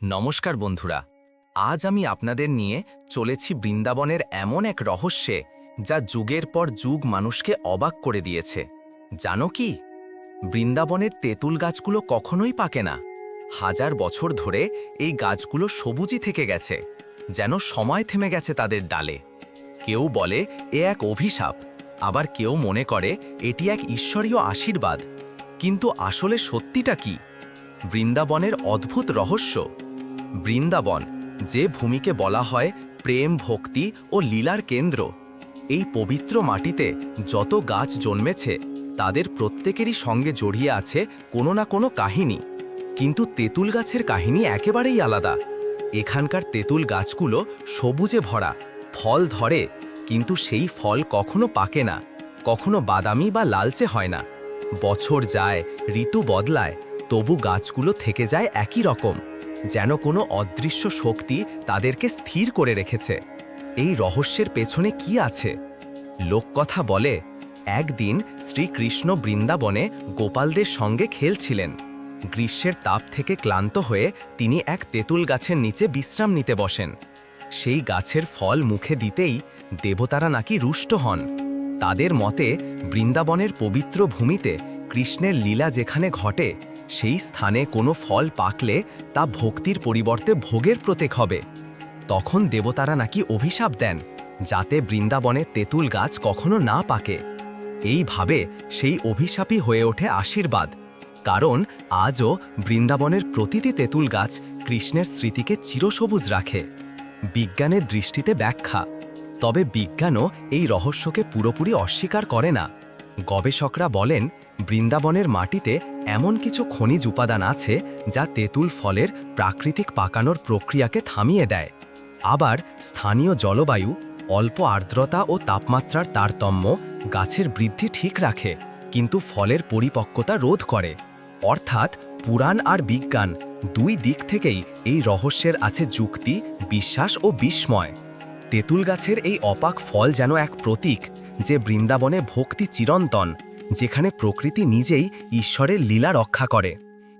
নমস্কার বন্ধুরা, আজ আমি আপনাদের নিয়ে চলেছি বৃন্দাবনের এমন এক রহস্যে যা যুগের পর যুগ মানুষকে অবাক করে দিয়েছে। জানো কি? বৃন্দাবনের তেঁতুল গাছগুলো কখনোই পাকে না। হাজার বছর ধরে এই গাছগুলো সবুজই থেকে গেছে, যেন সময় থেমে গেছে তাদের ডালে। কেউ বলে, এ এক অভিশাপ। আবার কেউ মনে করে, এটি এক ঈশ্বরীয় আশীর্বাদ। কিন্তু আসলে সত্যিটা কি? বৃন্দাবনের অদ্ভুত রহস্য। বৃন্দাবন, যে ভূমিকে বলা হয় প্রেম ভক্তি ও লীলার কেন্দ্র। এই পবিত্র মাটিতে যত গাছ জন্মেছে, তাদের প্রত্যেকেরই সঙ্গে জড়িয়ে আছে কোনো না কোনো কাহিনী। কিন্তু তেঁতুল গাছের কাহিনী একেবারেই আলাদা। এখানকার তেঁতুল গাছগুলো সবুজে ভরা, ফল ধরে, কিন্তু সেই ফল কখনো পাকে না, কখনো বাদামি বা লালচে হয় না। বছর যায়, ঋতু বদলায়, তবু গাছগুলো থেকে যায় একই রকম। যেন কোনো অদৃশ্য শক্তি তাদেরকে স্থির করে রেখেছে। এই রহস্যের পেছনে কি আছে? লোককথা বলে, একদিন শ্রীকৃষ্ণ বৃন্দাবনে গোপালদের সঙ্গে খেলছিলেন। গ্রীষ্মের তাপ থেকে ক্লান্ত হয়ে তিনি এক তেঁতুল গাছের নিচে বিশ্রাম নিতে বসেন। সেই গাছের ফল মুখে দিতেই দেবতারা নাকি রুষ্ট হন। তাদের মতে বৃন্দাবনের পবিত্র ভূমিতে কৃষ্ণের লীলা যেখানে ঘটে সেই স্থানে কোনো ফল পাকলে তা ভক্তির পরিবর্তে ভোগের প্রতীক হবে। তখন দেবতারা নাকি অভিশাপ দেন, যাতে বৃন্দাবনে তেঁতুল গাছ কখনো না পাকে। এইভাবে সেই অভিশাপই হয়ে ওঠে আশীর্বাদ। কারণ আজও বৃন্দাবনের প্রতিটি তেঁতুল গাছ কৃষ্ণের স্মৃতিকে চিরসবুজ রাখে। বিজ্ঞানের দৃষ্টিতে ব্যাখ্যা। তবে বিজ্ঞানও এই রহস্যকে পুরোপুরি অস্বীকার করে না। গবেষকরা বলেন, বৃন্দাবনের মাটিতে এমন কিছু খনিজ উপাদান আছে যা তেঁতুল ফলের প্রাকৃতিক পাকানোর প্রক্রিয়াকে থামিয়ে দেয়। আবার স্থানীয় জলবায়ু, অল্প আর্দ্রতা ও তাপমাত্রার তারতম্য গাছের বৃদ্ধি ঠিক রাখে, কিন্তু ফলের পরিপক্কতা রোধ করে। অর্থাৎ পুরাণ আর বিজ্ঞান দুই দিক থেকেই এই রহস্যের আছে যুক্তি, বিশ্বাস ও বিস্ময়। তেঁতুল গাছের এই অপাক ফল যেন এক প্রতীক, যে বৃন্দাবনে ভক্তি চিরন্তন। যেখানে প্রকৃতি নিজেই ঈশ্বরের লীলা রক্ষা করে।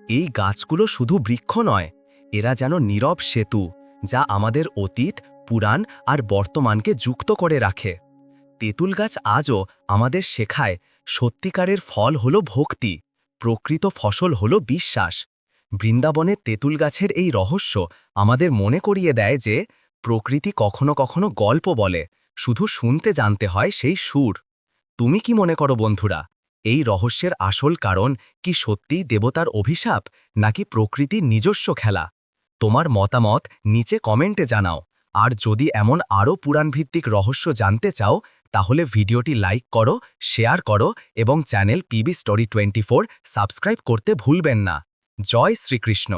এই গাছগুলো শুধু বৃক্ষ নয়, এরা যেন নীরব সেতু, যা আমাদের অতীত, পুরাণ আর বর্তমানকে যুক্ত করে রাখে। তেঁতুল গাছ আজও আমাদের শেখায়, সত্যিকারের ফল হল ভক্তি, প্রকৃত ফসল হল বিশ্বাস। বৃন্দাবনে তেঁতুল গাছের এই রহস্য আমাদের মনে করিয়ে দেয় যে, প্রকৃতি কখনো কখনো গল্প বলে, শুধু শুনতে জানতে হয় সেই সুর। তুমি কি মনে করো বন্ধুরা? এই রহস্যের আসল কারণ কি সত্যিই দেবতার অভিশাপ, নাকি প্রকৃতির নিজস্ব খেলা? তোমার মতামত নিচে কমেন্টে জানাও। আর যদি এমন আরও পুরাণভিত্তিক রহস্য জানতে চাও, তাহলে ভিডিওটি লাইক করো, শেয়ার করো এবং channel PB story twenty subscribe করতে ভুলবেন না। জয় শ্রীকৃষ্ণ।